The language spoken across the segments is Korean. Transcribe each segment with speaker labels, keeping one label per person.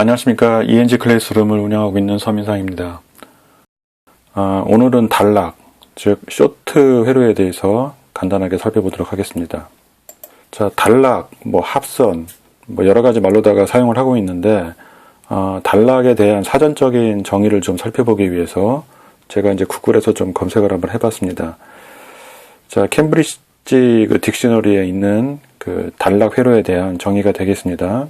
Speaker 1: 안녕하십니까. ENG 클래스룸을 운영하고 있는 서민상입니다. 아, 오늘은 단락, 즉, 쇼트 회로에 대해서 간단하게 살펴보도록 하겠습니다. 자, 단락, 뭐, 합선, 뭐, 여러 가지 말로다가 사용을 하고 있는데, 아, 단락에 대한 사전적인 정의를 좀 살펴보기 위해서 제가 이제 구글에서 좀 검색을 한번 해봤습니다. 자, 캠브리지 그 딕셔너리에 있는 그 단락 회로에 대한 정의가 되겠습니다.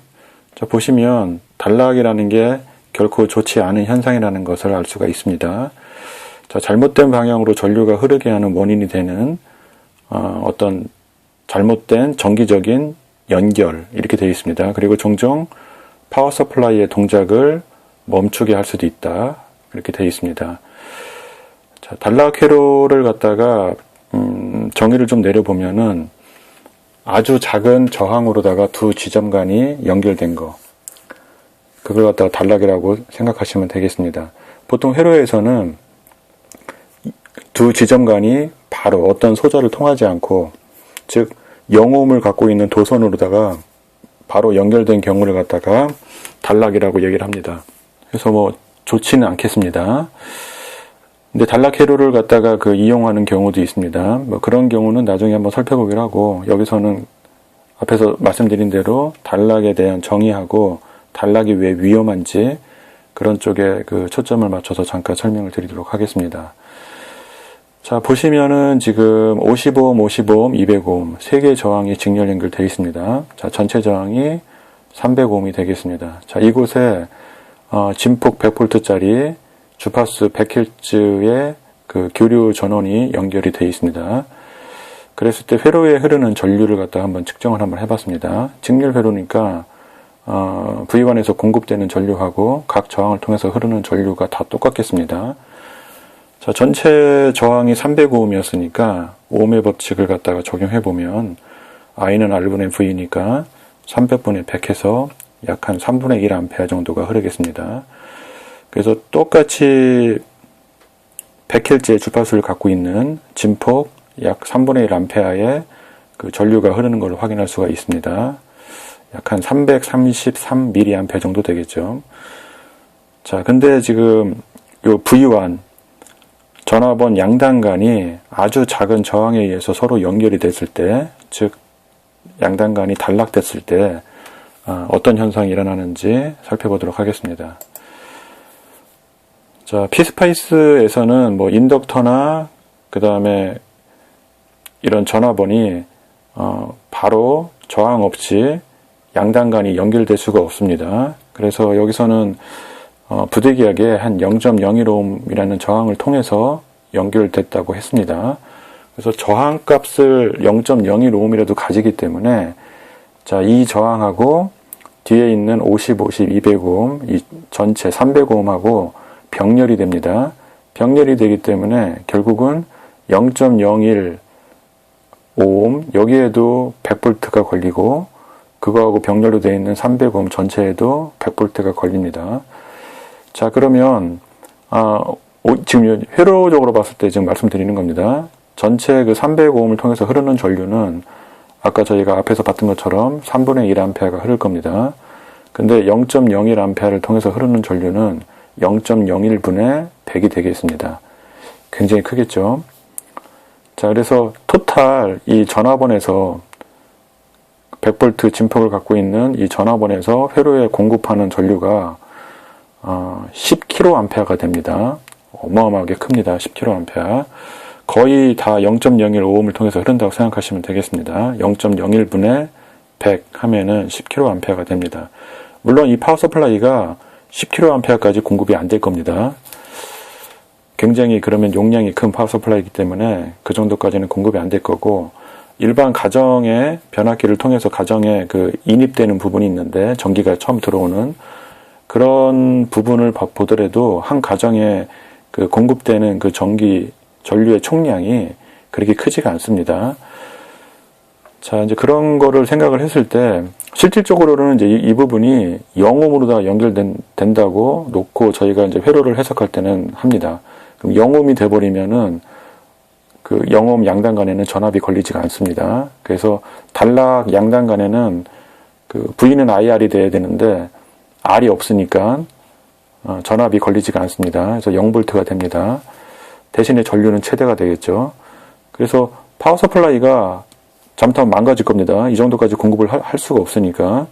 Speaker 1: 자, 보시면 단락이라는 게 결코 좋지 않은 현상이라는 것을 알 수가 있습니다. 자, 잘못된 방향으로 전류가 흐르게 하는 원인이 되는 어, 어떤 잘못된 정기적인 연결 이렇게 되어 있습니다. 그리고 종종 파워 서플라이의 동작을 멈추게 할 수도 있다. 이렇게 되어 있습니다. 자, 단락 회로를 갖다가 음, 정의를 좀 내려보면은 아주 작은 저항으로다가 두 지점 간이 연결된 거. 그걸 갖다가 단락이라고 생각하시면 되겠습니다. 보통 회로에서는 두 지점 간이 바로 어떤 소자를 통하지 않고, 즉, 영호음을 갖고 있는 도선으로다가 바로 연결된 경우를 갖다가 단락이라고 얘기를 합니다. 그래서 뭐, 좋지는 않겠습니다. 근데 단락 회로를 갖다가 그 이용하는 경우도 있습니다. 뭐 그런 경우는 나중에 한번 살펴보기로 하고, 여기서는 앞에서 말씀드린 대로 단락에 대한 정의하고 단락이 왜 위험한지 그런 쪽에 그 초점을 맞춰서 잠깐 설명을 드리도록 하겠습니다. 자, 보시면은 지금 55옴, 55옴, 200옴 세 개의 저항이 직렬 연결되어 있습니다. 자, 전체 저항이 300옴이 되겠습니다. 자, 이곳에 어, 진폭 100V짜리 주파수 100Hz의 그 교류 전원이 연결이 되어 있습니다. 그랬을 때 회로에 흐르는 전류를 갖다 한번 측정을 한번 해봤습니다. 직렬 회로니까 어, V1에서 공급되는 전류하고 각 저항을 통해서 흐르는 전류가 다 똑같겠습니다. 자, 전체 저항이 305옴이었으니까 오음의 법칙을 갖다가 적용해 보면 I는 R분의 V니까 300분의 100 해서 약 한 3분의 1A 정도가 흐르겠습니다. 그래서 똑같이 100Hz의 주파수를 갖고 있는 진폭 약 3분의 1A의 그 전류가 흐르는 걸 확인할 수가 있습니다. 약 한 333mA 정도 되겠죠. 자, 근데 지금 요 V1 전화번 양단 간이 아주 작은 저항에 의해서 서로 연결이 됐을 때, 즉 양단 간이 단락됐을 때 어, 어떤 현상이 일어나는지 살펴보도록 하겠습니다. 자, 피스파이스에서는 뭐 인덕터나 그 다음에 이런 전화번이 어, 바로 저항 없이 양단간이 연결될 수가 없습니다. 그래서 여기서는 어, 부대기하게 한 0.01옴이라는 저항을 통해서 연결됐다고 했습니다. 그래서 저항 값을 0.01옴이라도 가지기 때문에 자, 이 저항하고 뒤에 있는 50, 50, 200옴, 이 전체 300옴하고 병렬이 됩니다. 병렬이 되기 때문에 결국은 0.01 5옴 여기에도 100V가 걸리고 그거하고 병렬로 되어 있는 300옴 전체에도 100V가 걸립니다. 자 그러면 아, 지금 회로적으로 봤을 때 지금 말씀드리는 겁니다. 전체 그 300옴을 통해서 흐르는 전류는 아까 저희가 앞에서 봤던 것처럼 3분의 1A가 흐를 겁니다. 근데 0.01A를 통해서 흐르는 전류는 0.01분의 100이 되겠습니다. 굉장히 크겠죠? 자, 그래서 토탈 이 전화번에서 100V 진폭을 갖고 있는 이 전화번에서 회로에 공급하는 전류가 어, 10kA가 됩니다. 어마어마하게 큽니다. 10kA. 거의 다 0.015옴을 통해서 흐른다고 생각하시면 되겠습니다. 0.01분의 100 하면은 10kA가 됩니다. 물론 이 파워 서플라이가 10kA까지 공급이 안 될 겁니다. 굉장히 그러면 용량이 큰 파워 서플라이기 때문에 그 정도까지는 공급이 안 될 거고 일반 가정의 변압기를 통해서 가정에 그 인입되는 부분이 있는데 전기가 처음 들어오는 그런 부분을 보더라도 한 가정에 그 공급되는 그 전기 전류의 총량이 그렇게 크지가 않습니다. 자, 이제 그런 거를 생각을 했을 때, 실질적으로는 이제 이, 이 부분이 영음으로 다 연결된다고 놓고 저희가 이제 회로를 해석할 때는 합니다. 그럼 영음이 돼버리면은 그 영음 양단 간에는 전압이 걸리지가 않습니다. 그래서 단락 양단 간에는 그 V는 IR이 돼야 되는데 R이 없으니까 어, 전압이 걸리지가 않습니다. 그래서 0볼트가 됩니다. 대신에 전류는 최대가 되겠죠. 그래서 파워 서플라이가 잘못하면 망가질 겁니다. 이 정도까지 공급을 할, 할 수가 없으니까.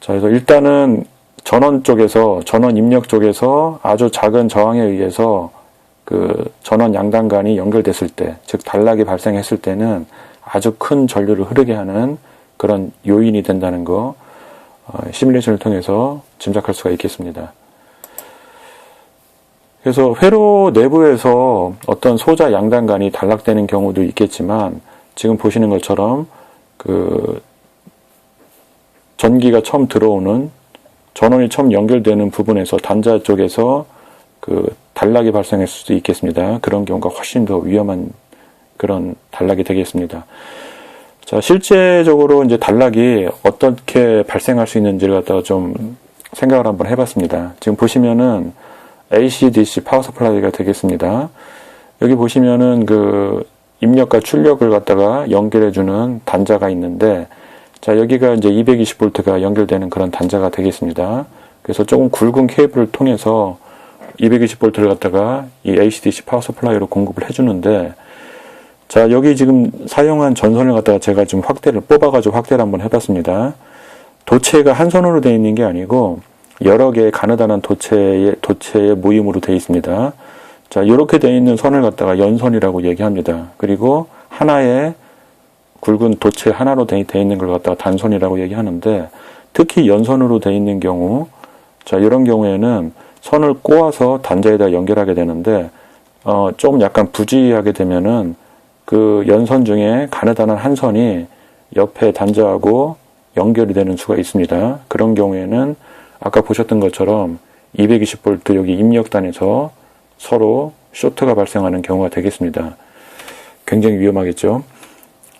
Speaker 1: 자, 그래서 일단은 전원 쪽에서, 전원 입력 쪽에서 아주 작은 저항에 의해서 그 전원 양단간이 연결됐을 때, 즉 단락이 발생했을 때는 아주 큰 전류를 흐르게 하는 그런 요인이 된다는 거, 어, 시뮬레이션을 통해서 짐작할 수가 있겠습니다. 그래서 회로 내부에서 어떤 소자 양단간이 단락되는 경우도 있겠지만 지금 보시는 것처럼 그 전기가 처음 들어오는 전원이 처음 연결되는 부분에서 단자 쪽에서 그 단락이 발생할 수도 있겠습니다. 그런 경우가 훨씬 더 위험한 그런 단락이 되겠습니다. 자, 실제적으로 이제 단락이 어떻게 발생할 수 있는지를 갖다가 좀 생각을 한번 해봤습니다. 지금 보시면은 AC/DC 파워 서플라이가 되겠습니다. 여기 보시면은 그 입력과 출력을 갖다가 연결해주는 단자가 있는데, 자, 여기가 이제 220V가 연결되는 그런 단자가 되겠습니다. 그래서 조금 굵은 케이블을 통해서 220V를 갖다가 이 AC/DC 파워 서플라이로 공급을 해주는데, 자, 여기 지금 사용한 전선을 갖다가 제가 지금 확대를, 뽑아가지고 확대를 한번 해봤습니다. 도체가 한 선으로 되어 있는 게 아니고, 여러 개의 가느다란 도체의, 도체의 모임으로 되어 있습니다. 자, 이렇게 되어 있는 선을 갖다가 연선이라고 얘기합니다. 그리고 하나의 굵은 도체 하나로 되어 있는 걸 갖다가 단선이라고 얘기하는데, 특히 연선으로 되어 있는 경우, 자, 이런 경우에는 선을 꼬아서 단자에다 연결하게 되는데, 어, 좀 약간 부지하게 되면은 그 연선 중에 가느다란 한 선이 옆에 단자하고 연결이 되는 수가 있습니다. 그런 경우에는 아까 보셨던 것처럼 220V 여기 입력단에서 서로 쇼트가 발생하는 경우가 되겠습니다. 굉장히 위험하겠죠.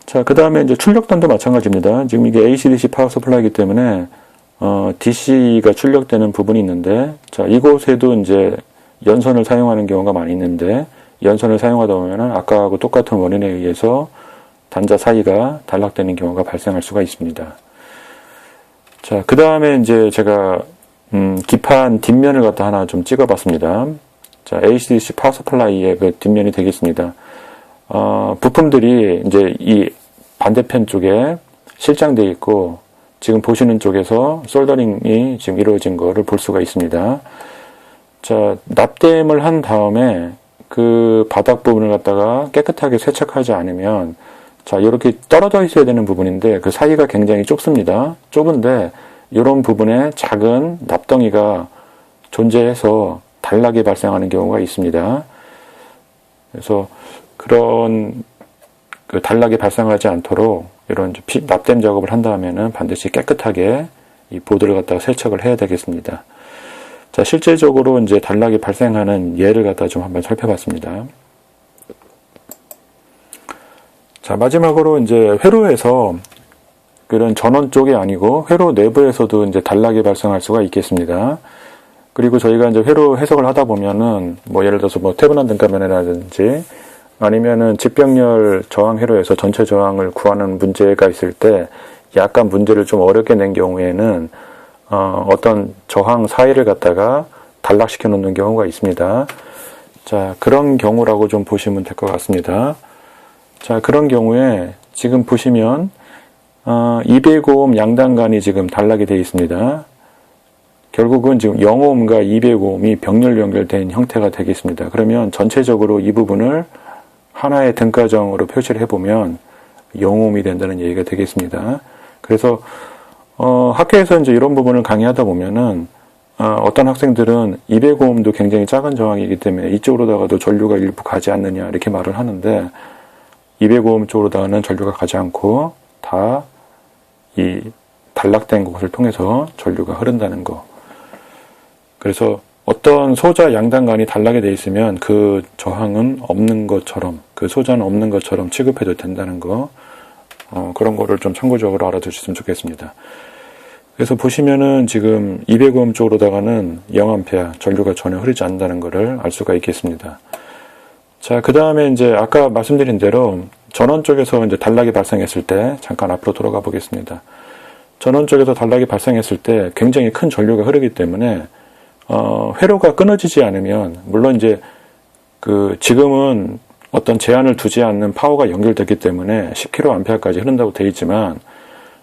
Speaker 1: 자, 그 다음에 이제 출력단도 마찬가지입니다. 지금 이게 AC/DC 파워 서플라이기 때문에 어, DC가 출력되는 부분이 있는데, 자, 이곳에도 이제 연선을 사용하는 경우가 많이 있는데, 연선을 사용하다 보면은 아까하고 똑같은 원인에 의해서 단자 사이가 단락되는 경우가 발생할 수가 있습니다. 자, 그 다음에 이제 제가, 음, 기판 뒷면을 갖다 하나 좀 찍어 봤습니다. 자, HDC 파워 서플라이의 그 뒷면이 되겠습니다. 어, 부품들이 이제 이 반대편 쪽에 실장되어 있고, 지금 보시는 쪽에서 솔더링이 지금 이루어진 거를 볼 수가 있습니다. 자, 납땜을 한 다음에 그 바닥 부분을 갖다가 깨끗하게 세척하지 않으면 자, 이렇게 떨어져 있어야 되는 부분인데 그 사이가 굉장히 좁습니다. 좁은데 이런 부분에 작은 납덩이가 존재해서 단락이 발생하는 경우가 있습니다. 그래서 그런 그 단락이 발생하지 않도록 이런 납땜 작업을 한다면은 반드시 깨끗하게 이 보드를 갖다가 세척을 해야 되겠습니다. 자, 실제적으로 이제 단락이 발생하는 예를 갖다 좀 한번 살펴봤습니다. 자, 마지막으로 이제 회로에서 그런 전원 쪽이 아니고 회로 내부에서도 이제 단락이 발생할 수가 있겠습니다. 그리고 저희가 이제 회로 해석을 하다 보면은 뭐 예를 들어서 뭐 태분한 등가면이라든지 아니면은 직병렬 저항 회로에서 전체 저항을 구하는 문제가 있을 때 약간 문제를 좀 어렵게 낸 경우에는 어, 어떤 저항 사이를 갖다가 단락시켜 놓는 경우가 있습니다. 자, 그런 경우라고 좀 보시면 될 것 같습니다. 자, 그런 경우에 지금 보시면 어, 205옴 양단간이 지금 단락이 되어 있습니다. 결국은 지금 0옴과 205옴이 병렬 연결된 형태가 되겠습니다. 그러면 전체적으로 이 부분을 하나의 등가정으로 표시를 해보면 0옴이 된다는 얘기가 되겠습니다. 그래서 어, 학교에서 이제 이런 부분을 강의하다 보면은 어, 떤 학생들은 205옴도 굉장히 작은 저항이기 때문에 이쪽으로다가도 전류가 일부 가지 않느냐 이렇게 말을 하는데 205옴 쪽으로다가는 전류가 가지 않고 다 이 단락된 곳을 통해서 전류가 흐른다는 거. 그래서 어떤 소자 양단간이 단락이 되어 있으면 그 저항은 없는 것처럼 그 소자는 없는 것처럼 취급해도 된다는 거. 어, 그런 거를 좀 참고적으로 알아두셨으면 좋겠습니다. 그래서 보시면은 지금 205옴 쪽으로다가는 0A 전류가 전혀 흐르지 않는다는 것을 알 수가 있겠습니다. 자, 그 다음에 이제 아까 말씀드린 대로 전원 쪽에서 이제 단락이 발생했을 때 잠깐 앞으로 돌아가 보겠습니다. 전원 쪽에서 단락이 발생했을 때 굉장히 큰 전류가 흐르기 때문에 어, 회로가 끊어지지 않으면 물론 이제 그 지금은 어떤 제한을 두지 않는 파워가 연결됐기 때문에 10kA까지 흐른다고 되어 있지만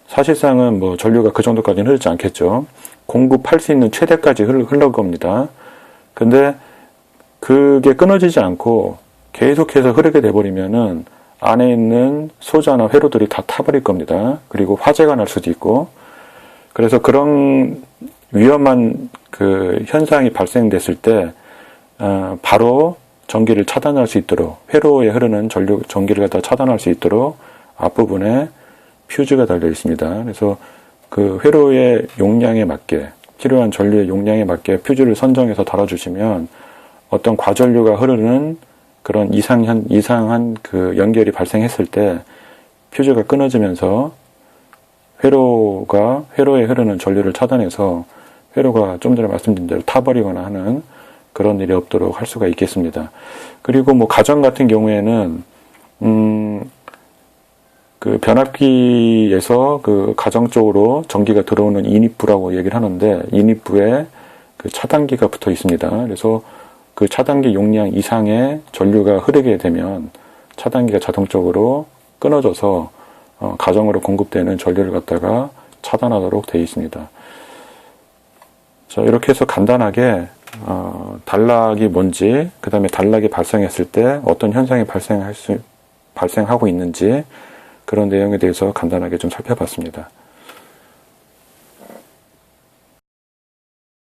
Speaker 1: 사실상은 뭐 전류가 그 정도까지는 흐르지 않겠죠. 공급할 수 있는 최대까지 흘, 흘러 겁니다. 근데 그게 끊어지지 않고 계속해서 흐르게 돼버리면은 안에 있는 소자나 회로들이 다 타버릴 겁니다. 그리고 화재가 날 수도 있고. 그래서 그런 위험한 그 현상이 발생됐을 때, 어, 바로 전기를 차단할 수 있도록, 회로에 흐르는 전류, 전기를 갖다 차단할 수 있도록 앞부분에 퓨즈가 달려 있습니다. 그래서 그 회로의 용량에 맞게, 필요한 전류의 용량에 맞게 퓨즈를 선정해서 달아주시면 어떤 과전류가 흐르는 그런 이상한, 이상한 그 연결이 발생했을 때 퓨즈가 끊어지면서 회로가, 회로에 흐르는 전류를 차단해서 회로가 좀 전에 말씀드린 대로 타버리거나 하는 그런 일이 없도록 할 수가 있겠습니다. 그리고 뭐 가정 같은 경우에는, 음, 그 변압기에서 그 가정 쪽으로 전기가 들어오는 인입부라고 얘기를 하는데 인입부에 그 차단기가 붙어 있습니다. 그래서 그 차단기 용량 이상의 전류가 흐르게 되면 차단기가 자동적으로 끊어져서 어, 가정으로 공급되는 전류를 갖다가 차단하도록 되어 있습니다. 자, 이렇게 해서 간단하게 어, 단락이 뭔지, 그 다음에 단락이 발생했을 때 어떤 현상이 발생할 수, 발생하고 있는지 그런 내용에 대해서 간단하게 좀 살펴봤습니다.